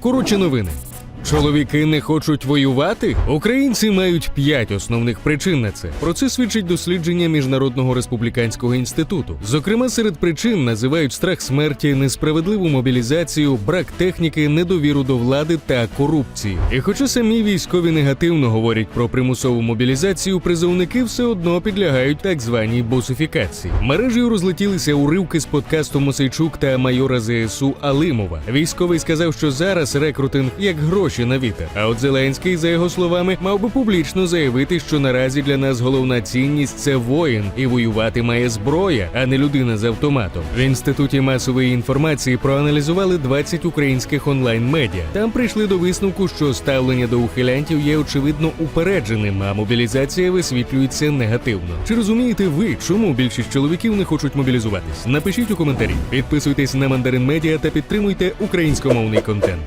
Коротше новини. Чоловіки не хочуть воювати? Українці мають п'ять основних причин на це. Про це свідчить дослідження Міжнародного республіканського інституту. Зокрема, серед причин називають страх смерті, несправедливу мобілізацію, брак техніки, недовіру до влади та корупцію. І хоча самі військові негативно говорять про примусову мобілізацію, призовники все одно підлягають так званій босифікації. Мережею розлетілися уривки з подкасту Мосейчук та майора ЗСУ Алимова. Військовий сказав, що зараз рекрутинг як гроші на вітер. А от Зеленський, за його словами, мав би публічно заявити, що наразі для нас головна цінність це воїн, і воювати має зброя, а не людина з автоматом. В інституті масової інформації проаналізували 20 українських онлайн-медіа. Там прийшли до висновку, що ставлення до ухилянтів є очевидно упередженим, а мобілізація висвітлюється негативно. Чи розумієте ви, чому більшість чоловіків не хочуть мобілізуватись? Напишіть у коментарі, підписуйтесь на Мандарин Медіа та підтримуйте українськомовний контент.